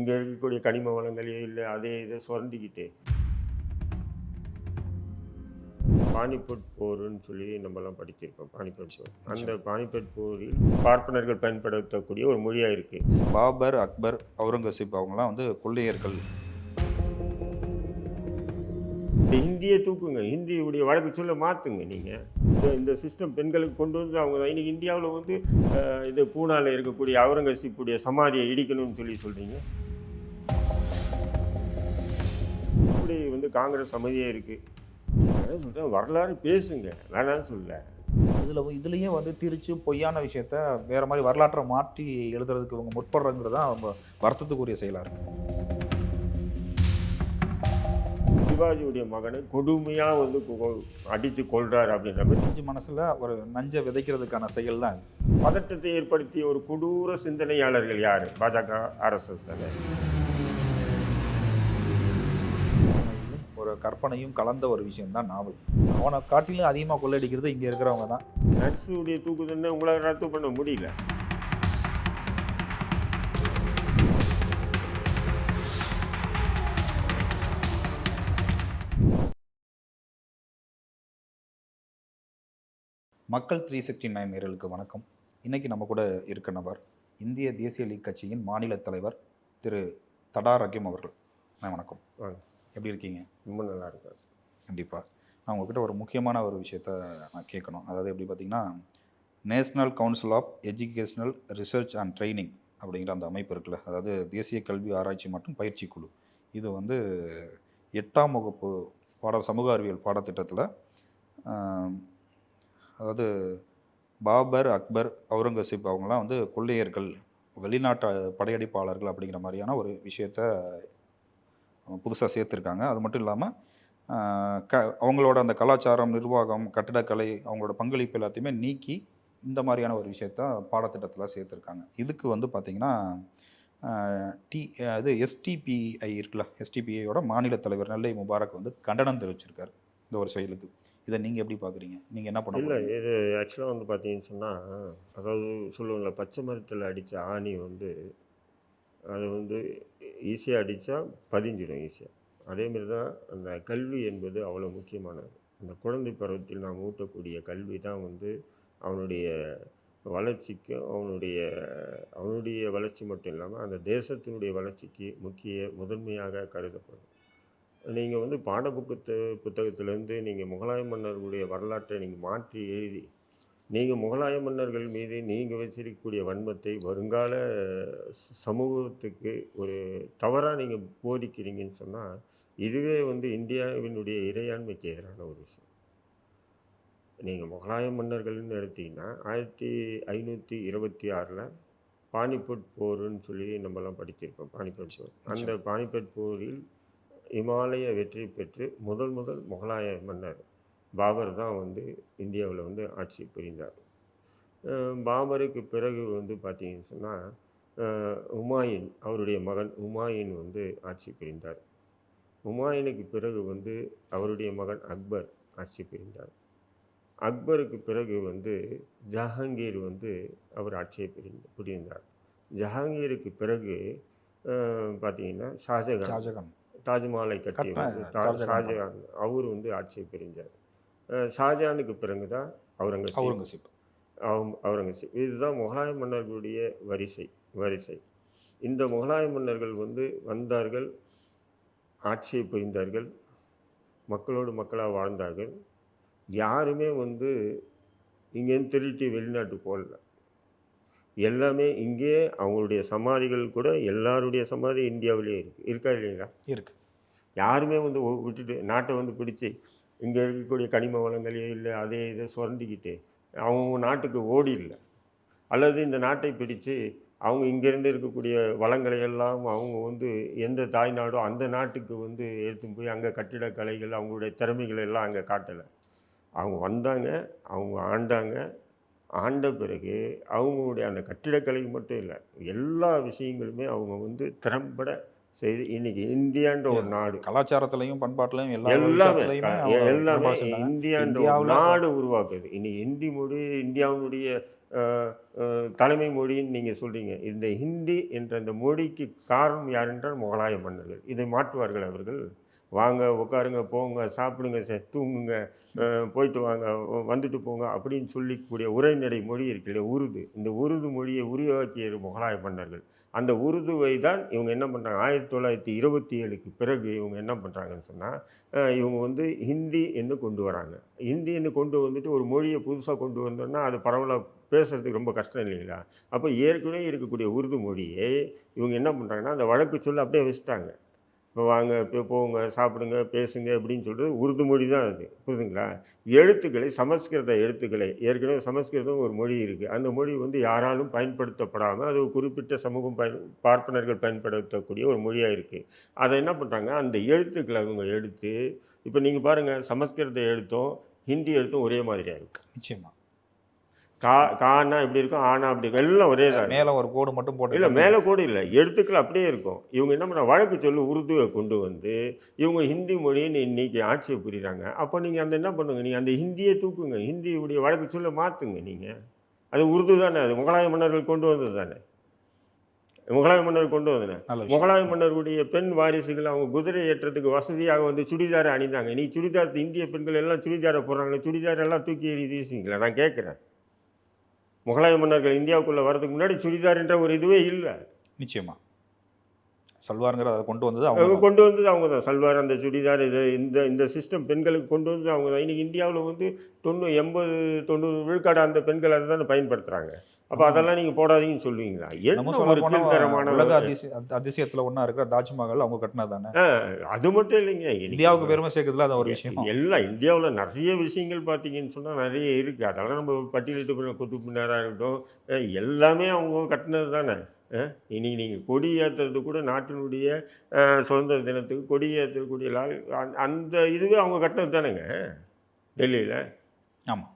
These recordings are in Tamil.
இங்கே இருக்கக்கூடிய கனிம வளங்களையோ இல்லை அதே இதை சுரண்டிக்கிட்டு பானிபட் போர்னு சொல்லி நம்மலாம் படிச்சிருக்கோம் பானிபட் போர். அந்த பானிபட் போரில் பார்ப்பனர்கள் பயன்படுத்தக்கூடிய ஒரு மொழியாக இருக்குது பாபர் அக்பர் அவுரங்கசீப் அவங்கலாம் வந்து கொள்ளையர்கள். ஹிந்தியை தூக்குங்க ஹிந்தியுடைய வழக்கு சொல்ல மாற்றுங்க நீங்கள் இந்த சிஸ்டம் பெண்களுக்கு கொண்டு வந்து அவங்க இன்னைக்கு இந்தியாவில் வந்து இது பூனாவில் இருக்கக்கூடிய அவுரங்கசீப்புடைய சமாதியை இடிக்கணும்னு சொல்லி சொல்கிறீங்க வந்து காங்கிரஸ் அமைதியே இருக்குது வரலாறு பேசுங்க. வேணாம்னு சொல்ல இதில் இதுலேயும் வந்து திரிச்சு பொய்யான விஷயத்த வேற மாதிரி வரலாற்றை மாற்றி எழுதுறதுக்கு இவங்க முற்படுறங்கிறது தான் அவங்க வருத்தத்துக்குரிய செயலாக இருக்கு. சிவாஜியுடைய மகனை கொடுமையாக வந்து அடித்து கொள்றாரு அப்படின்ற மாதிரி. மனசில் ஒரு நஞ்சை விதைக்கிறதுக்கான செயல் தான். பதட்டத்தை ஏற்படுத்திய ஒரு கொடூர சிந்தனையாளர்கள் யார்? பாஜக ஆர்எஸ்எஸ் தானே. ஒரு கற்பனையும் கலந்த ஒரு விஷயம் தான் நாவல். அவனை காட்டிலும் அதிகமாக கொள்ளையடிக்கிறது இங்கே இருக்கிறவங்க தான். நட்ஸுடைய தூக்குதண்டனை உங்களால் ரத்து பண்ண முடியல. மக்கள் த்ரீ சிக்ஸ்டி நைன் நேரலுக்கு வணக்கம். இன்னைக்கு நம்ம கூட இருக்க நபர் இந்திய தேசிய லீக் கட்சியின் மாநில தலைவர் திரு தடா ரகிம் அவர்கள் வணக்கம். எப்படி இருக்கீங்க? ரொம்ப நல்லா இருக்கும் கண்டிப்பாக நான் உங்ககிட்ட ஒரு முக்கியமான ஒரு விஷயத்த நான் கேட்கணும். அதாவது எப்படி பார்த்தீங்கன்னா national council of educational research and training அப்படிங்கிற அந்த அமைப்பு இருக்குல்ல. அதாவது தேசிய கல்வி ஆராய்ச்சி மற்றும் பயிற்சி குழு. இது வந்து எட்டாம் வகுப்பு பாட சமூக அறிவியல் பாடத்திட்டத்தில் அதாவது பாபர் அக்பர் அவுரங்கசீப் அவங்களாம் வந்து கொள்ளையர்கள் வெளிநாட்டு படையெடுப்பாளர்கள் அப்படிங்கிற மாதிரியான ஒரு விஷயத்த புதுசாக சேர்த்துருக்காங்க. அது மட்டும் இல்லாமல் க அவங்களோட அந்த கலாச்சாரம் நிர்வாகம் கட்டிடக்கலை அவங்களோட பங்களிப்பு எல்லாத்தையுமே நீக்கி இந்த மாதிரியான ஒரு விஷயத்த பாடத்திட்டத்தில் சேர்த்துருக்காங்க. இதுக்கு வந்து பார்த்திங்கன்னா டி இது எஸ்டிபிஐ இருக்குல்ல எஸ்டிபிஐயோட மாநில தலைவர் நெல்லை முபாரக் வந்து கண்டனம் தெரிவிச்சிருக்காரு இந்த ஒரு செயலுக்கு. இதை நீங்கள் எப்படி பார்க்குறீங்க நீங்கள் என்ன பண்ண இல்லை? இது ஆக்சுவலாக வந்து பார்த்தீங்கன்னு சொன்னால் அதாவது சொல்லுவாங்கள்ல பச்சை மரத்தில் அடித்த ஆணி வந்து அது வந்து ஈஸியாக அடித்தா பதிஞ்சிடும் ஈஸியாக அதேமாரி தான் அந்த கல்வி என்பது அவ்வளோ முக்கியமானது. அந்த குழந்தை பருவத்தில் நாம் ஊட்டக்கூடிய கல்வி தான் வந்து அவனுடைய வளர்ச்சிக்கும் அவனுடைய அவனுடைய வளர்ச்சி மட்டும் இல்லாமல் அந்த தேசத்தினுடைய வளர்ச்சிக்கு முக்கிய முதன்மையாக கருதப்படும். நீங்கள் வந்து பாட புக்கத்து புத்தகத்திலேருந்து நீங்கள் முகலாய மன்னர்களுடைய வரலாற்றை நீங்கள் மாற்றி எழுதி நீங்கள் முகலாய மன்னர்கள் மீது நீங்கள் வச்சிருக்கக்கூடிய வன்மத்தை வருங்கால சமூகத்துக்கு ஒரு தவறாக நீங்கள் போதிக்கிறீங்கன்னு சொன்னால் இதுவே வந்து இந்தியாவினுடைய இறையாண்மைக்கு எதிரான ஒரு விஷயம். நீங்கள் முகலாய மன்னர்கள்னு எடுத்தீங்கன்னா ஆயிரத்தி ஐநூற்றி இருபத்தி ஆறில் பானிபட் போர்னு சொல்லி நம்மலாம் படிச்சிருக்கோம் பானிபட் போர். அந்த பானிபட் போரில் இமாலய வெற்றி பெற்று முதல் முதல் முகலாய மன்னர் பாபர் தான் வந்து இந்தியாவில் வந்து ஆட்சி புரிந்தார். பாபருக்கு பிறகு வந்து பார்த்தீங்கன்னு சொன்னால் உமாயின் அவருடைய மகன் உமாயின் வந்து ஆட்சி புரிந்தார். உமாயினுக்கு பிறகு வந்து அவருடைய மகன் அக்பர் ஆட்சி புரிந்தார். அக்பருக்கு பிறகு வந்து ஜஹாங்கீர் வந்து அவர் ஆட்சியை புரிந்த புரிந்தார். ஜஹாங்கீருக்கு பிறகு பார்த்தீங்கன்னா ஷாஜகான் ஷாஜகான். தாஜ்மஹாலை கட்டி. ஷாஜகான் அவர் வந்து ஆட்சியை புரிஞ்சார் அஹ் ஷாஜகானுக்கு பிறகு தான் அவுரங்கசீப். அவுரங்கசீப். அவுங் அவுரங்கசீப். இதுதான் முகலாய மன்னர்களுடைய வரிசை வரிசை. இந்த முகலாய மன்னர்கள் வந்து வந்தார்கள் ஆட்சியை புரிந்தார்கள் மக்களோடு மக்களாக வாழ்ந்தார்கள். யாருமே வந்து இங்கேருந்து திருட்டி வெளிநாட்டுக்கு போகல. எல்லாமே இங்கே அவங்களுடைய சமாதிகள் கூட எல்லாருடைய சமாதி இந்தியாவிலேயே இருக்குது இருக்கா இல்லைங்களா? இருக்கு. யாருமே வந்து விட்டுட்டு நாட்டை வந்து பிடிச்சி இங்கே இருக்கக்கூடிய கனிம வளங்களையோ இல்லை அதே இதை சுரண்டிக்கிட்டு அவங்க நாட்டுக்கு ஓடி இல்லை. அல்லது இந்த நாட்டை பிடித்து அவங்க இங்கேருந்து இருக்கக்கூடிய வளங்களை எல்லாம் அவங்க வந்து எந்த தாய்நாடோ அந்த நாட்டுக்கு வந்து எடுத்துன்னு போய் அங்கே கட்டிடக்கலைகள் அவங்களுடைய திறமைகளை எல்லாம் அங்கே காட்டலை. அவங்க வந்தாங்க அவங்க ஆண்டாங்க. ஆண்ட பிறகு அவங்களுடைய அந்த கட்டிடக்கலை மட்டும் இல்லை எல்லா விஷயங்களுமே அவங்க வந்து திறம்பட சரி இன்னைக்கு இந்தியான்ற ஒரு நாடு. கலாச்சாரத்திலையும் பண்பாட்டிலையும் எல்லா எல்லாமே எல்லாமே. இந்தியான்ற நாடு உருவாக்குது. இன்னைக்கு ஹிந்தி மொழி அஹ், தலைமை மொழின்னு நீங்கள் சொல்றீங்க. இந்த ஹிந்தி என்ற அந்த மொழிக்கு காரணம் யார் என்றால் முகலாய மன்னர்கள். இதை மாற்றுவார்கள் அவர்கள். வாங்க உட்காருங்க போங்க சாப்பிடுங்க சே- தூங்குங்க போயிட்டு வாங்க வந்துட்டு போங்க அப்படின்னு சொல்லிக்கூடிய உரைநடை மொழி இருக்கு இல்லையா உருது. இந்த உருது மொழியை உருவாக்கிய முகலாய மன்னர்கள். அந்த உருதுவை தான் இவங்க என்ன பண்ணுறாங்க ஆயிரத்தி தொள்ளாயிரத்தி இருபத்தி ஏழுக்கு பிறகு இவங்க என்ன பண்ணுறாங்கன்னு சொன்னால் இவங்க வந்து ஹிந்தி என்று கொண்டு வராங்க. ஹிந்தி என்று கொண்டு வந்துட்டு ஒரு மொழியை புதுசாக கொண்டு வந்தோன்னா அது பரவலாக பேசுகிறதுக்கு ரொம்ப கஷ்டம் இல்லைங்களா? அப்போ ஏற்கனவே இருக்கக்கூடிய உருது மொழியை இவங்க என்ன பண்ணுறாங்கன்னா அந்த வழக்கு சொல்ல அப்படியே வச்சுட்டாங்க. இப்போ வாங்க இப்போ போங்க சாப்பிடுங்க பேசுங்க அப்படின்னு சொல்கிறது உருது மொழி தான் அது. புரிதுங்களா எழுத்துக்களை சமஸ்கிருத எழுத்துக்களை ஏற்கனவே சமஸ்கிருதம் ஒரு மொழி இருக்குது அந்த மொழி வந்து யாராலும் பயன்படுத்தப்படாமல் அது ஒரு குறிப்பிட்ட சமூகம் பயன் பார்ப்பனர்கள் பயன்படுத்தக்கூடிய ஒரு மொழியாக இருக்குது அதை என்ன பண்ணுறாங்க அந்த எழுத்துக்களை அவங்க எடுத்து இப்போ நீங்கள் பாருங்கள் சமஸ்கிருத எழுத்தும் ஹிந்தி எழுத்தும் ஒரே மாதிரியாக இருக்கும் நிச்சயமாக கா கானா எப்படி இருக்கும் ஆனா அப்படி இருக்கும் எல்லாம் ஒரே தான். மேல ஒரு கோடு மட்டும் போட்டு இல்லை மேலே கூட இல்லை எழுத்துக்கள் அப்படியே இருக்கும். இவங்க என்ன பண்ண வழக்கு சொல்லி உருதுவை கொண்டு வந்து இவங்க ஹிந்தி மொழின்னு இன்னைக்கு ஆட்சியை புரியுறாங்க. அப்போ நீங்கள் அந்த என்ன பண்ணுங்க நீங்கள் அந்த ஹிந்தியை தூக்குங்க. ஹிந்தியுடைய வழக்கு சொல்ல மாற்றுங்க நீங்கள் அது உருது தானே அது முகலாய மன்னர்கள் கொண்டு வந்தது தானே. முகலாய மன்னர் கொண்டு வந்தன முகலாய மன்னர்களுடைய பெண் வாரிசுகள் அவங்க குதிரை ஏற்றத்துக்கு வசதியாக வந்து சுடிதாரை அணிந்தாங்க. நீ சுடிதார் இந்திய பெண்கள் எல்லாம் சுடிதாரை போடுறாங்க சுடிதார் எல்லாம் தூக்கி எறி வீசுவீங்களா? நான் கேட்குறேன். முகலாய மன்னர்கள் இந்தியாவுக்குள்ளே வரதுக்கு முன்னாடி சுடிதார்ன்ற ஒரு இதுவே இல்லை. நிச்சயமா. சல்வாருங்கிற அதை கொண்டு வந்தது அவங்க. கொண்டு வந்தது அவங்க தான். சல்வார் அந்த சுடிதார் இது இந்த இந்த சிஸ்டம் பெண்களுக்கு கொண்டு வந்தது அவங்க தான். இன்னைக்கு இந்தியாவில் வந்து தொண்ணூறு எண்பது தொண்ணூறு விழுக்காடு அந்த பெண்கள் அதை தானே பயன்படுத்துகிறாங்க அப்போ அதெல்லாம் நீங்கள் போடாதீங்கன்னு சொல்லுவீங்களா? என்ன ஒரு கீழ்த்தரமான உலக அதிசய அதிசயத்துல ஒண்ணா இருக்கிற தாஜ்மஹால் அவங்க கட்டினது தானே? ஆ, அது மட்டும் இல்லைங்க. இந்தியாவுக்கு பெருமை சேர்க்கறதுல அது ஒரு விஷயம். எல்லாம் இந்தியாவில் நிறைய விஷயங்கள் பார்த்தீங்கன்னு சொன்னால் நிறைய இருக்குது அதெல்லாம் நம்ம பட்டியலிட்டு போய் குத்துப் மினாராக இருக்கட்டும் எல்லாமே அவங்க கட்டினது தானே? இன்னைக்கு நீங்கள் கொடி ஏற்றுறது கூட நாட்டினுடைய சுதந்திர தினத்துக்கு கொடி ஏற்றக்கூடிய அந்த- இதுவே அவங்க கட்டினது தானேங்க? டெல்லியில்? ஆமா.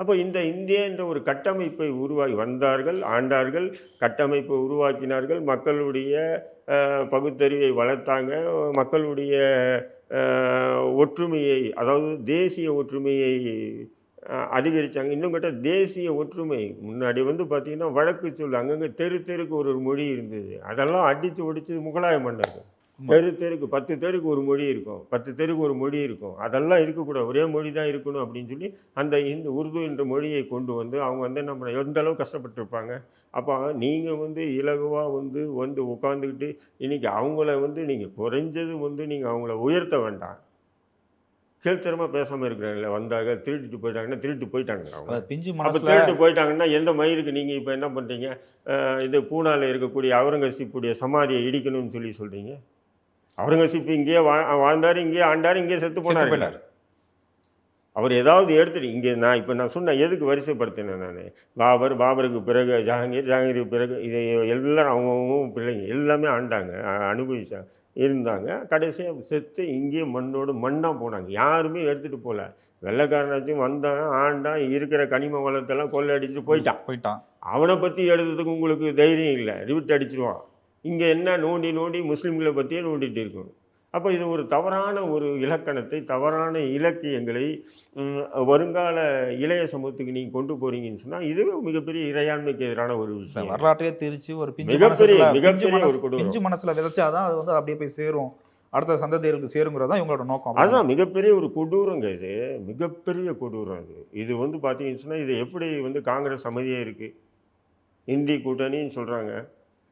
அப்போ இந்த இந்தியா என்ற ஒரு கட்டமைப்பை உருவாக்கி வந்தார்கள் ஆண்டார்கள் கட்டமைப்பை உருவாக்கினார்கள். மக்களுடைய பகுத்தறிவை வளர்த்தாங்க. மக்களுடைய ஒற்றுமையை அதாவது தேசிய ஒற்றுமையை அதிகரித்தாங்க அதிகரிச்சாங்க. இன்னும் கேட்ட தேசிய ஒற்றுமை. முன்னாடி வந்து பார்த்திங்கன்னா வழக்கு சொல் அங்கங்கே தெரு தெருக்கு ஒரு மொழி இருந்தது. அதெல்லாம் அடித்து ஒடித்து முகலாய மன்னர்கள் தெரு தெருக்கு பத்து தெருக்கு ஒரு மொழி இருக்கும். பத்து தெருக்கு ஒரு மொழி இருக்கும். அதெல்லாம் இருக்கக்கூடாது. ஒரே மொழி தான் இருக்கணும் அப்படின்னு சொல்லி அந்த இந்த உருது என்ற மொழியை கொண்டு வந்து அவங்க வந்து என்ன பண்ண எந்த அளவு கஷ்டப்பட்டிருப்பாங்க? அப்போ நீங்கள் வந்து இலகுவாக வந்து வந்து உட்காந்துக்கிட்டு இன்றைக்கி அவங்கள வந்து நீங்கள் குறைஞ்சது வந்து நீங்கள் அவங்கள உயர்த்த வேண்டாம். கீழ்த்தரமாக பேசாமல் இருக்கிறாங்கல்ல. வந்தாங்க திருடிட்டு போயிட்டாங்கன்னா திருட்டு போயிட்டாங்க அப்போ திருட்டு போயிட்டாங்கன்னா எந்த மயிருக்கு நீங்கள் இப்போ என்ன பண்ணுறீங்க இது பூனாவில் இருக்கக்கூடிய அவுரங்கசீப்புடைய சமாதியை இடிக்கணும்னு சொல்லி சொல்கிறீங்க அவுரங்கசீப் இங்கேயே வா வாழ்ந்தார் இங்கேயே ஆண்டார் இங்கேயே செத்து போனார். போயிட்டாரு. அவர் ஏதாவது எடுத்துட்டு இங்கே நான் இப்போ நான் சொன்ன எதுக்கு வரிசைப்படுத்தினேன் நான்? பாபர் பாபருக்கு பிறகு ஜஹாங்கீர் ஜஹாங்கீருக்கு பிறகு இது எல்லாரும் அவங்கவுங்க பிள்ளைங்க எல்லாமே ஆண்டாங்க அனுபவிச்சாங்க இருந்தாங்க. கடைசியாக செத்து இங்கேயே மண்ணோடு மண்ணாக போனாங்க. யாருமே எடுத்துகிட்டு போகல வெள்ளைக்காரனாச்சும் வந்தான் ஆண்டான் இருக்கிற கனிம வளத்தெல்லாம் கொள்ளை அடிச்சுட்டு போயிட்டான். போயிட்டான். அவனை பற்றி எழுதுறதுக்கு உங்களுக்கு தைரியம் இல்லை. ரிவிட் அடிச்சிருவான். இங்கே என்ன நோண்டி நோண்டி முஸ்லீம்களை பற்றியே நோண்டிட்டு இருக்கும் அப்போ இது ஒரு தவறான ஒரு இலக்கணத்தை தவறான இலக்கியங்களை வருங்கால இளைய சமூகத்துக்கு நீங்கள் கொண்டு போறீங்கன்னு சொன்னால் இது மிகப்பெரிய இறையாண்மைக்கு எதிரான ஒரு விஷயம். வரலாற்றையே திரிச்சு ஒரு மிகப்பெரிய- மிகப்பெரிய ஒரு கொடூரம். பிஞ்சு மனசுல விதைச்சாதான் அது வந்து அப்படியே போய் சேரும். அடுத்த சந்ததியருக்கு சேருங்கிறது தான் இவங்களோட நோக்கம். அதுதான் மிகப்பெரிய ஒரு கொடூரங்க இது. மிகப்பெரிய கொடூரம் இது. இது வந்து பார்த்தீங்கன்னு சொன்னால் இது எப்படி வந்து காங்கிரஸ் அமைதியாக இருக்குது இந்தி கூட்டணின்னு சொல்கிறாங்க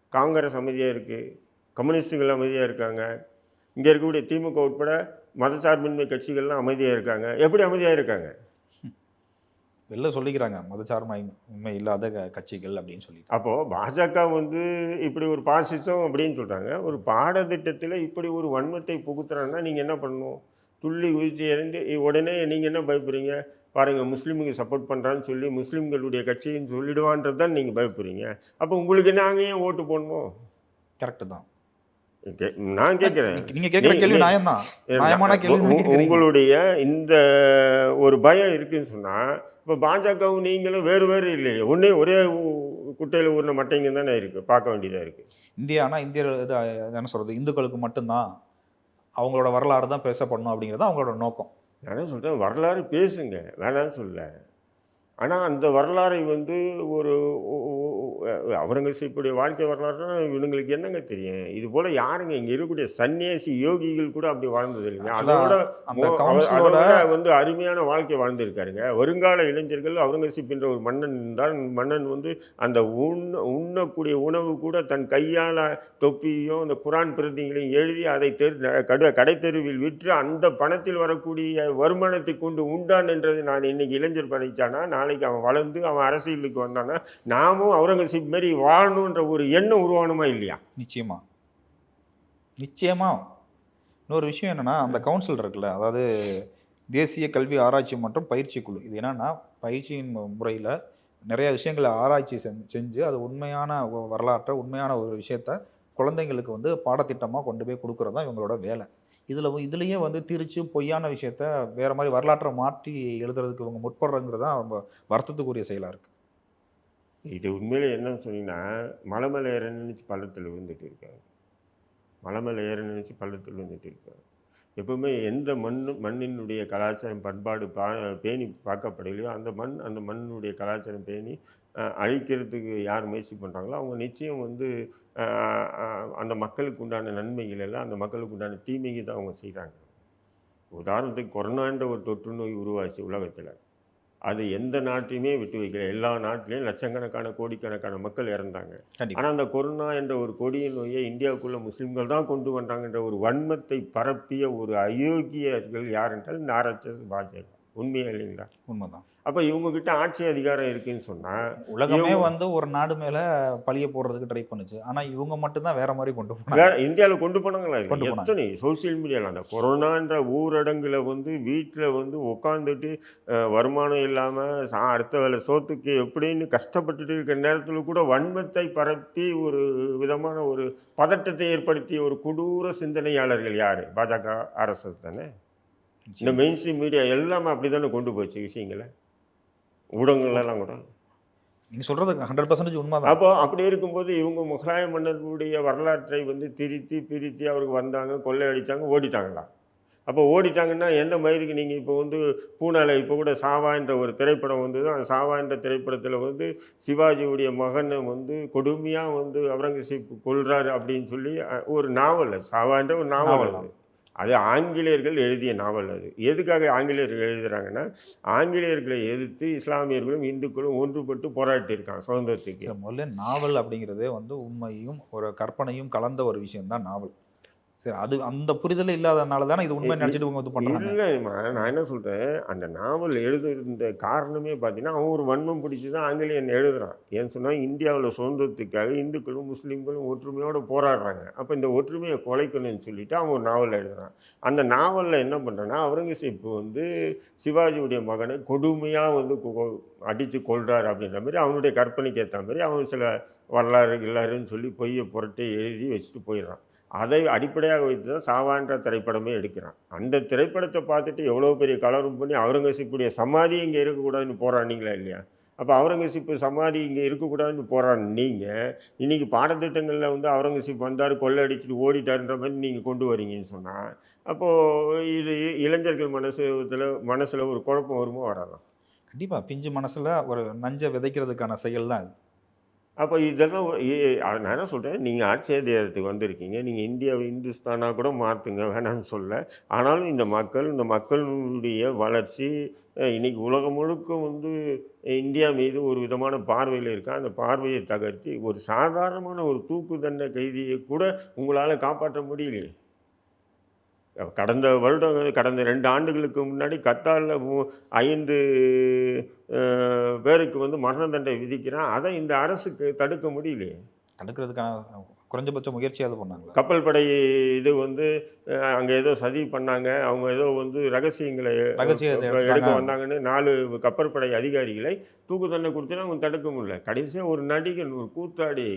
காங்கிரஸ் அமைதியாக இருக்குது கம்யூனிஸ்ட்டுகள் அமைதியாக இருக்காங்க. இங்கே இருக்கக்கூடிய திமுக உட்பட மதசார்பின்மை கட்சிகள்லாம் அமைதியாக இருக்காங்க. எப்படி அமைதியாக இருக்காங்க? வெளில சொல்லிக்கிறாங்க மதச்சார்மை உண்மை இல்லாத க- கட்சிகள் அப்படின்னு சொல்லிட்டு. அப்போது பாஜக வந்து இப்படி ஒரு பாசிசம் அப்படின்னு சொல்கிறாங்க ஒரு பாடத்திட்டத்தில் இப்படி ஒரு வன்மத்தை புகுத்துறாங்கன்னா நீங்கள் என்ன பண்ணணும்? துள்ளி குதிச்சு இறந்து உடனே நீங்கள் என்ன பயப்படுறீங்க? பாருங்கள் முஸ்லீமுக்கு சப்போர்ட் பண்ணுறான்னு சொல்லி முஸ்லீம்களுடைய கட்சின்னு சொல்லிடுவான்றது தான் நீங்கள் பயப்படுறீங்க. அப்போ உங்களுக்கு நாங்கள் ஏன் ஓட்டு போடணும்? கரெக்ட் தான். நான் கேட்குறேன். நீங்க கேட்குற கேள்வி நீ- நியாயம்தான். நியாயமான கேள்வி தான். உங்களுடைய இந்த ஒரு பயம் இருக்குன்னு சொன்னால் இப்போ பாஜகவும் நீங்களும் வேறு வேறு இல்லையே ஒன்றே ஒரே குட்டையில் ஊறின மட்டைங்க தானே இருக்குது பார்க்க வேண்டியதாக இருக்குது இந்தியானா இது அஹ், என்ன சொல்கிறது இந்துக்களுக்கு மட்டும்தான் அவங்களோட வரலாறு தான் பேசப்படணும் அப்படிங்கிறது அவங்களோட நோக்கம். நான் சொல்கிறேன் வரலாறு பேசுங்க வேணான்னு சொல்ல. ஆனால் அந்த வரலாறை வந்து ஒரு அவுரங்கசீப்புடைய வாழ்க்கை வரலாறுனா இவனுங்களுக்கு என்னங்க தெரியும்? இது போல் யாருங்க இங்கே இருக்கக்கூடிய சன்னியாசி யோகிகள் கூட அப்படி வாழ்ந்தது இல்லைங்க? அதோட வந்து அருமையான வாழ்க்கை வாழ்ந்திருக்காருங்க. வருங்கால இளைஞர்கள் அவுரங்கசீப் என்ற ஒரு மன்னன் தான் மன்னன் வந்து அந்த உண்ண உண்ணக்கூடிய உணவு கூட தன் கையால் தொப்பியும் அந்த குரான் பிரதிகளையும் எழுதி அதை தெரு கட கடைத்தெருவில் விற்று அந்த பணத்தில் வரக்கூடிய வருமானத்தை கொண்டு உண்டான் என்றது நான் இன்னைக்கு இளைஞர் படித்தானா நாளைக்கு அவன் வளர்ந்து அவன் அரசியலுக்கு வந்தானா நாமும் அவுரங்கசீப் மாரி வாழணுன்ற ஒரு எண்ணம் உருவானுமா இல்லையா? நிச்சயமா. நிச்சயமா. இன்னொரு விஷயம் என்னன்னா அந்த கவுன்சில் இருக்குல்ல அதாவது தேசிய கல்வி ஆராய்ச்சி மற்றும் பயிற்சி குழு. இது என்னன்னா பயிற்சியின் முறையில் நிறைய விஷயங்களை ஆராய்ச்சி செஞ்சு அது உண்மையான வரலாற்றை உண்மையான ஒரு விஷயத்த குழந்தைங்களுக்கு வந்து பாடத்திட்டமாக கொண்டு போய் கொடுக்குறது தான் இவங்களோட வேலை. இதில் இதுலேயே வந்து திரிச்சு பொய்யான விஷயத்த வேறு மாதிரி வரலாற்றை மாற்றி எழுதுறதுக்கு இவங்க முற்படுறங்கிறது தான் ரொம்ப வருத்தத்துக்குரிய செயலாக இருக்குது இது உண்மையில் என்னன்னு சொன்னீங்கன்னா மலை மேலே ஏற நினச்சி பள்ளத்தில் விழுந்துட்டு இருக்காங்க மலை மேலே ஏற நினச்சி பள்ளத்தில் விழுந்துட்டு இருக்காங்க எப்பவுமே எந்த மண் மண்ணினுடைய கலாச்சாரம் பண்பாடு பா பேணி பார்க்கப்படலையோ அந்த மண் அந்த மண்ணினுடைய கலாச்சாரம் பேணி அழிக்கிறதுக்கு யார் முயற்சி பண்ணுறாங்களோ அவங்க நிச்சயம் வந்து அந்த மக்களுக்கு உண்டான நன்மைகள் எல்லாம் அந்த மக்களுக்கு உண்டான தீமையை தான் அவங்க செய்கிறாங்க உதாரணத்துக்கு கொரோனான்ற ஒரு தொற்று நோய் உருவாச்சு உலகத்தில். அது எந்த நாட்டையுமே விட்டு வைக்கல. எல்லா நாட்டிலையும் லட்சக்கணக்கான கோடிக்கணக்கான மக்கள் இறந்தாங்க. ஆனால் அந்த கொரோனா என்ற ஒரு கொடிய நோயை இந்தியாவுக்குள்ள முஸ்லீம்கள் தான் கொண்டு வந்தாங்கன்ற ஒரு வன்மத்தை பரப்பிய ஒரு அயோக்கியர்கள் யார் என்றால் இந்த ஆர்எஸ்எஸ் பாஜக உண்மையா இல்லைங்களா? உண்மைதான். அப்போ இவங்ககிட்ட ஆட்சி அதிகாரம் இருக்குன்னு சொன்னால் உலகமே வந்து ஒரு நாடு மேல பழிய போடுறதுக்கு ட்ரை பண்ணுச்சு. ஆனா இவங்க மட்டும்தான் வேற மாதிரி கொண்டு போனாங்க. வேற இந்தியாவில் கொண்டு போனாங்களா? கொண்டு. எத்தனை சோசியல் மீடியாவில் அந்த கொரோனான்ற ஊரடங்குல வந்து வீட்டில் வந்து உட்காந்துட்டு வருமானம் இல்லாமல் சா அடுத்த வேலை சோத்துக்கு எப்படின்னு கஷ்டப்பட்டுட்டு இருக்கிற நேரத்தில் கூட வன்மத்தை பரப்பி ஒரு விதமான ஒரு பதட்டத்தை ஏற்படுத்திய ஒரு கொடூர சிந்தனையாளர்கள் யார்? பாஜக ஆர்எஸ்எஸ் தானே? இந்த மெயின் ஸ்ட்ரீம் மீடியா எல்லாமே அப்படி தானே கொண்டு போச்சு விஷயங்களை? ஊடகங்கள்லாம் கூட நீங்க சொல்றது ஹண்ட்ரட் பர்சன்டேஜ் உண்மைதான் அப்போ அப்படி இருக்கும்போது இவங்க முகலாய மன்னர்களுடைய வரலாற்றை வந்து திரித்தி பிரித்தி அவருக்கு வந்தாங்க கொள்ளையடிச்சாங்க ஓடிட்டாங்களா அப்போ ஓடிட்டாங்கன்னா எந்த மயிருக்கு நீங்கள் இப்போ வந்து பூனால இப்போ கூட சாவா என்ற ஒரு திரைப்படம் வந்தது அந்த சாவா என்ற திரைப்படத்தில் வந்து சிவாஜியுடைய மகனை வந்து கொடுமையாக வந்து அவுரங்கசீப் கொல்றாரு அப்படின்னு சொல்லி ஒரு நாவல் அது. சாவா என்ற ஒரு நாவல் நாவல். அது ஆங்கிலேயர்கள் எழுதிய நாவல் அது. எதுக்காக ஆங்கிலேயர்கள் எழுதுகிறாங்கன்னா ஆங்கிலேயர்களை எதிர்த்து இஸ்லாமியர்களும் இந்துக்களும் ஒன்றுபட்டு போராட்டியிருக்காங்க சுதந்திரத்துக்கு. முதல்ல நாவல் அப்படிங்கிறதே வந்து உண்மையும் ஒரு கற்பனையும் கலந்த ஒரு விஷயம்தான் நாவல். சரி அது அந்த புரிதல் இல்லாதனால தானே இது உண்மை நினைச்சிட்டு இது பண்றாங்க? இல்லைம்மா. நான் என்ன சொல்கிறேன் அந்த நாவல் எழுதுகிற காரணமே பார்த்தீங்கன்னா அவன் ஒரு வன்மம் பிடிச்சி தான் ஆங்கிலேயன் எழுதுறான். ஏன்னு சொன்னால் இந்தியாவில் சுதந்திரத்துக்காக இந்துக்களும் முஸ்லீம்களும் ஒற்றுமையோடு போராடுறாங்க. அப்போ இந்த ஒற்றுமையை குலைக்கணும்னு சொல்லிட்டு அவன் ஒரு நாவல் எழுதுறான். அந்த நாவலில் என்ன பண்ணுறான்னா அவுரங்கசீப் வந்து சிவாஜியுடைய மகனை கொடுமையாக வந்து அடித்து கொள்றாரு அப்படின்ற மாதிரி அவனுடைய கற்பனைக்கு ஏற்ற மாதிரி அவன் சில வரலாறு எல்லாருன்னு சொல்லி பொய்யை புரட்டி எழுதி வச்சுட்டு போயிடுறான். அதை அடிப்படையாக வைத்து தான் சாவான்ற திரைப்படமே எடுக்கிறான். அந்த திரைப்படத்தை பார்த்துட்டு எவ்வளோ பெரிய கலரும் பண்ணி அவுரங்கசீப்புடைய சமாதி இங்கே இருக்கக்கூடாதுன்னு போராடினீங்களா இல்லையா? அப்போ அவுரங்கசீப்பு சமாதி இங்கே இருக்கக்கூடாதுன்னு போராடின நீங்கள் இன்றைக்கி பாடத்திட்டங்களில் வந்து அவுரங்கசீப் வந்தார் கொள்ளையடிச்சிட்டு ஓடிட்டாருன்ற மாதிரி நீங்கள் கொண்டு வரீங்கன்னு சொன்னால் அப்போது இது இளைஞர்கள் மனசுல மனசில் ஒரு குழப்பம் வருமோ வராதான் கண்டிப்பாக பிஞ்சு மனசில் ஒரு நஞ்சை விதைக்கிறதுக்கான செயல் தான் இது. அப்போ இதெல்லாம் நான் என்ன சொல்கிறேன் நீங்கள் ஆட்சி வந்திருக்கீங்க. நீங்கள் இந்தியாவை இந்துஸ்தானாக கூட மாற்றுங்க வேணாம்னு சொல்ல. ஆனாலும் இந்த மக்கள் இந்த மக்களுடைய வளர்ச்சி இன்றைக்கி இன்னைக்கு உலகம் முழுக்க வந்து இந்தியா மீது ஒரு விதமான பார்வையில் இருக்கா? அந்த பார்வையை தகர்த்தி ஒரு சாதாரணமான ஒரு தூக்கு தண்டனை கைதியை கூட உங்களால் காப்பாற்ற முடியலையே. கடந்த வருடம் கடந்த ரெண்டு ஆண்டுகளுக்கு முன்னாடி கத்தாரில் ஐந்து பேருக்கு வந்து மரண தண்டனை விதிக்கிறான். அதை இந்த அரசுக்கு தடுக்க முடியலையே? தடுக்கிறதுக்கான குறைஞ்சபட்ச முயற்சியாவது பண்ணாங்களா? கப்பல் படை இது வந்து அங்க ஏதோ சதி பண்ணாங்க. அவங்க ஏதோ வந்து ரகசியங்களை ரகசியத்தை எடுக்க. வந்தாங்கன்னு நாலு கப்பற்படை அதிகாரிகளை தூக்கு தண்டனை கொடுத்துனா அவங்க தடுக்க முடியல. கடைசியாக ஒரு நடிகன் ஒரு கூத்தாடி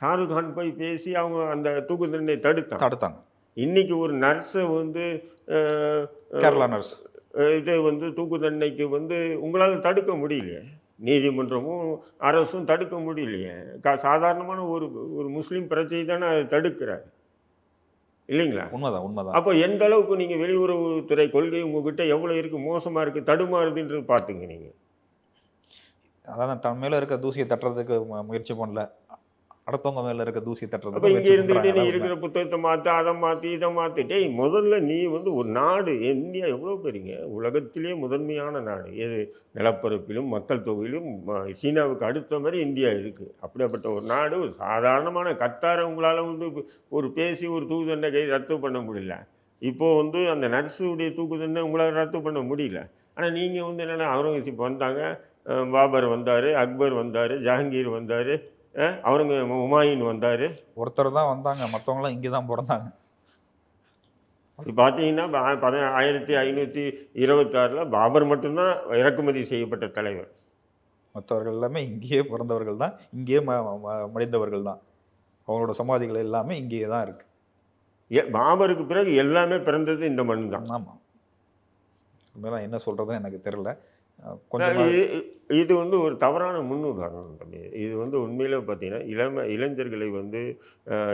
ஷாருக் கான் போய் பேசி அவங்க அந்த தூக்கு தண்டனை தடுத்தான். தடுத்தாங்க. இன்னைக்கு ஒரு நர்ஸை வந்து கேரளா நர்ஸ். இது வந்து தூக்கு தண்டனைக்கு வந்து உங்களால் தடுக்க முடியலையே? நீதிமன்றமும் அரசும் தடுக்க முடியலையே? கா சாதாரணமான ஒரு ஒரு முஸ்லீம் பிரச்சனை தானே அதை தடுக்கிறார். இல்லைங்களா? உண்மைதான் உண்மைதான். அப்போ எந்த அளவுக்கு நீங்கள் வெளியுறவுத்துறை கொள்கை உங்ககிட்ட எவ்வளோ இருக்குது மோசமாக இருக்குது தடுமாறுதுன்றது பார்த்துங்க நீங்கள் அதான் தன் மேல இருக்க தூசியை தட்டுறதுக்கு முயற்சி பண்ணல. அடுத்தவங்க மேல இருக்க தூசியை அப்போ தட்டுறதுக்கு இங்கே முயற்சி இருந்துக்கிட்டு நீ. இருக்கிற புத்தகத்தை மாற்ற அதை மாற்றி இதை மாற்றி டேய் முதல்ல நீ வந்து ஒரு நாடு இந்தியா எவ்வளோ பெரியங்க உலகத்திலே முதன்மையான நாடு. எது? நிலப்பரப்பிலும் மக்கள் தொகையிலும் சீனாவுக்கு அடுத்த மாதிரி இந்தியா இருக்குது அப்படிப்பட்ட ஒரு நாடு ஒரு சாதாரணமான கத்தாரை உங்களால் வந்து ஒரு பேசி ஒரு தூக்கு தண்டனை கை ரத்து பண்ண முடியல. இப்போது வந்து அந்த நர்ஸுடைய தூக்கு தண்டனை உங்களால் ரத்து பண்ண முடியல. ஆனால் நீங்கள் வந்து என்னென்னா அவுரங்கசீப் வந்தாங்க பாபர் வந்தார் அக்பர் வந்தார் ஜஹாங்கீர் வந்தார் அவருங்க ஹுமாயூன் வந்தார். ஒருத்தர் தான் வந்தாங்க. மற்றவங்களாம் இங்கே தான் பிறந்தாங்க. அது பார்த்தீங்கன்னா பத ஆயிரத்தி ஐநூற்றி இருபத்தாறில் பாபர் மட்டும்தான் இறக்குமதி செய்யப்பட்ட தலைவர். மற்றவர்கள் எல்லாமே இங்கேயே பிறந்தவர்கள் தான். இங்கேயே ம மடிந்தவர்கள் தான். அவங்களோட சமாதிகள் எல்லாமே இங்கேயே தான் இருக்கு. எ- பாபருக்கு பிறகு எல்லாமே பிறந்தது இந்த மண் தான் ஆமாம் உண்மையில என்ன சொல்றதுன்னு எனக்கு தெரியல. அஹ் கொஞ்சமா இது வந்து ஒரு தவறான முன்னுதாரணம் தம்பி. இது வந்து உண்மையிலே பார்த்தீங்கன்னா இளம இளைஞர்களை வந்து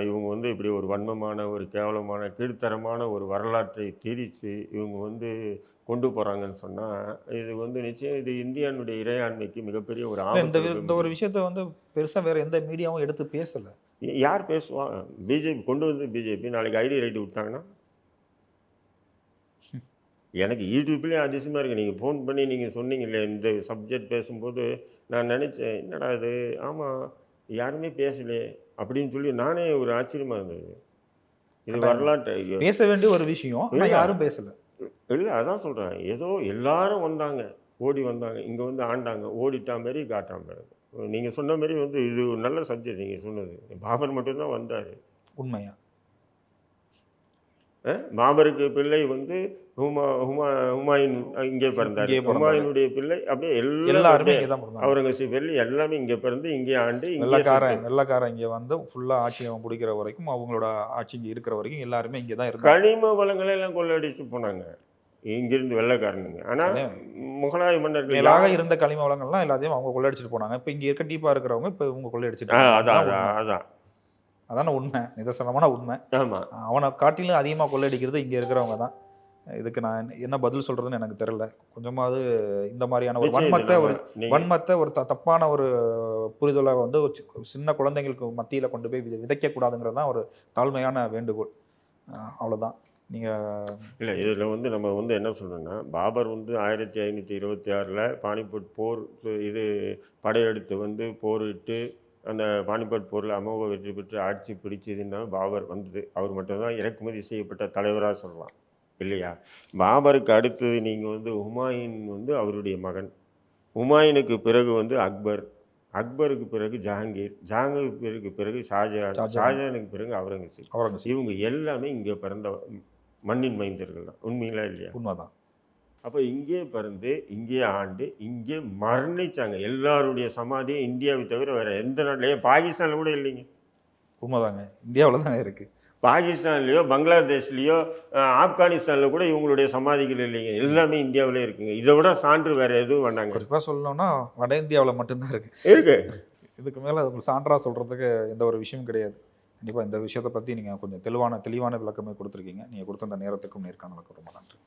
இவங்க வந்து இப்படி ஒரு வன்மமான ஒரு கேவலமான கீழ்த்தரமான ஒரு வரலாற்றை திரித்து இவங்க வந்து கொண்டு போகிறாங்கன்னு சொன்னால் இது வந்து நிச்சயம் இது இந்தியானுடைய இறையாண்மைக்கு மிகப்பெரிய ஒரு ஆபத்து இந்த ஒரு விஷயத்த வந்து பெருசா வேற எந்த மீடியாவும் எடுத்து பேசல. யார் பேசுவா? பிஜேபி கொண்டு வந்து பிஜேபி நாளைக்கு ஐடி ரைட்டு விட்டாங்கன்னா எனக்கு யூடியூப்லேயே அதிசயமாக இருக்குது நீங்கள் ஃபோன் பண்ணி நீங்கள் சொன்னீங்களே இந்த சப்ஜெக்ட் பேசும்போது நான் நினச்சேன் என்னடா இது? ஆமாம் யாருமே பேசலையே அப்படின்னு சொல்லி நானே ஒரு ஆச்சரியமாக இருந்தது. இது. வரலாற்று பேச வேண்டிய ஒரு விஷயம். யாரும் பேசல. இல்லை அதான் சொல்கிறேன் ஏதோ எல்லாரும் வந்தாங்க ஓடி வந்தாங்க இங்கே வந்து ஆண்டாங்க ஓடிட்டா மாரி காட்டுற மாதிரி நீங்கள் சொன்ன மாதிரி வந்து இது ஒரு நல்ல சப்ஜெக்ட் நீங்கள் சொன்னது. பாபர் மட்டும்தான் வந்தார். உண்மையா? பாபருக்கு பிள்ளை வந்து ஹுமா ஹுமா ஹுமாயூன் இங்கே பிறந்தார். ஹுமாயூனுடைய பிள்ளை அப்படியே எல்லாருமே அவுரங்கசீப் வெள்ளி எல்லாமே இங்கே பிறந்து இங்கே ஆண்டு வெள்ளக்காரன் வெள்ளக்காரன் இங்க வந்து ஃபுல்லா ஆட்சி அவன் பிடிக்கிற வரைக்கும் அவங்களோட ஆட்சி இங்க இருக்கிற வரைக்கும் எல்லாருமே இங்கே தான் இருந்தாங்க. கனிம வளங்களை எல்லாம் கொள்ளடிச்சு போனாங்க. இங்கிருந்து வெள்ளைக்காரனுங்க. ஆனால் முகலாய மன்னர்கள் மேலாக இருந்த களிம வளங்கள்லாம் எல்லாத்தையும் அவங்க கொள்ளையடிச்சிட்டு போனாங்க. இப்போ இங்க இருக்க டீப்பா இருக்கிறவங்க இப்போ இவங்க போனாங்க. அதான் அதான். அதான் உண்மை. நிதர்சனமான உண்மை. ஆமாம் அவனை காட்டிலும் அதிகமாக கொள்ளையடிக்கிறது இங்கே இருக்கிறவங்க தான் இதுக்கு நான் என்ன- பதில் சொல்றதுன்னு எனக்கு தெரியல. கொஞ்சமாவது இந்த மாதிரியான ஒரு வன்மத்தை ஒரு வன்மத்தை ஒரு த- தப்பான ஒரு புரிதலை வந்து சின்ன குழந்தைங்களுக்கு மத்தியில கொண்டு போய் வித- விதைக்கக்கூடாதுங்கிறது தான் ஒரு தாழ்மையான வேண்டுகோள். அஹ் அவ்வளவுதான். நீங்க இல்லை இதில் வந்து நம்ம வந்து என்ன சொல்றோம்னா பாபர் வந்து ஆயிரத்தி ஐநூற்றி இருபத்தி ஆறில் பானிபட் போர் இது படையெடுத்து வந்து போரிட்டு அந்த பானிபட் போரில் அமோக வெற்றி பெற்று ஆட்சி பிடிச்சதுன்னா பாபர் வந்தது. அவர் மட்டும்தான் இறக்குமதி செய்யப்பட்ட தலைவராக சொல்லலாம். இல்லையா? பாபருக்கு அடுத்தது நீங்கள் வந்து ஹுமாயூன் வந்து அவருடைய மகன். ஹுமாயூனுக்கு பிறகு வந்து அக்பர். அக்பருக்கு பிறகு ஜஹாங்கீர். ஜஹாங்கீருக்கு பிறகு ஷாஜஹான். ஷாஜஹான். ஷாஜஹானுக்கு பிறகு அவுரங்கசீப். அவுரங்கசீப். இவங்க எல்லாமே இங்கே பிறந்த மண்ணின் மைந்தர்கள் தான். உண்மைங்களா இல்லையா? உண்மைதான். அப்போ இங்கே பிறந்து இங்கே ஆண்டு இங்கே மரணிச்சாங்க. எல்லாருடைய சமாதியும் இந்தியாவை தவிர வேற எந்த நாட்டிலையும் பாகிஸ்தானில் கூட இல்லைங்க. உண்மைதாங்க. இந்தியாவில் தான் இருக்கு. பாகிஸ்தான்லேயோ பங்களாதேஷ்லேயோ ஆப்கானிஸ்தானில் கூட இவங்களுடைய சமாதிகள் இல்லைங்க. எல்லாமே இந்தியாவிலே இருக்குங்க. இதை விட சான்று வேற எதுவும் வேண்டாங்க. குறிப்பா சொல்லணும்னா வட இந்தியாவில் மட்டும்தான் இருக்கு. இருக்கு. இதுக்கு மேல உங்களுக்கு சான்றா சொல்றதுக்கு எந்த ஒரு விஷயம் கிடையாது. கண்டிப்பா இந்த விஷயத்தை பத்தி நீங்க கொஞ்சம் தெளிவான தெளிவான விளக்கமே கொடுத்துருக்கீங்க. நீங்க கொடுத்த அந்த நேரத்துக்கும் நேர்காணலுக்கு ரொம்ப நன்றி.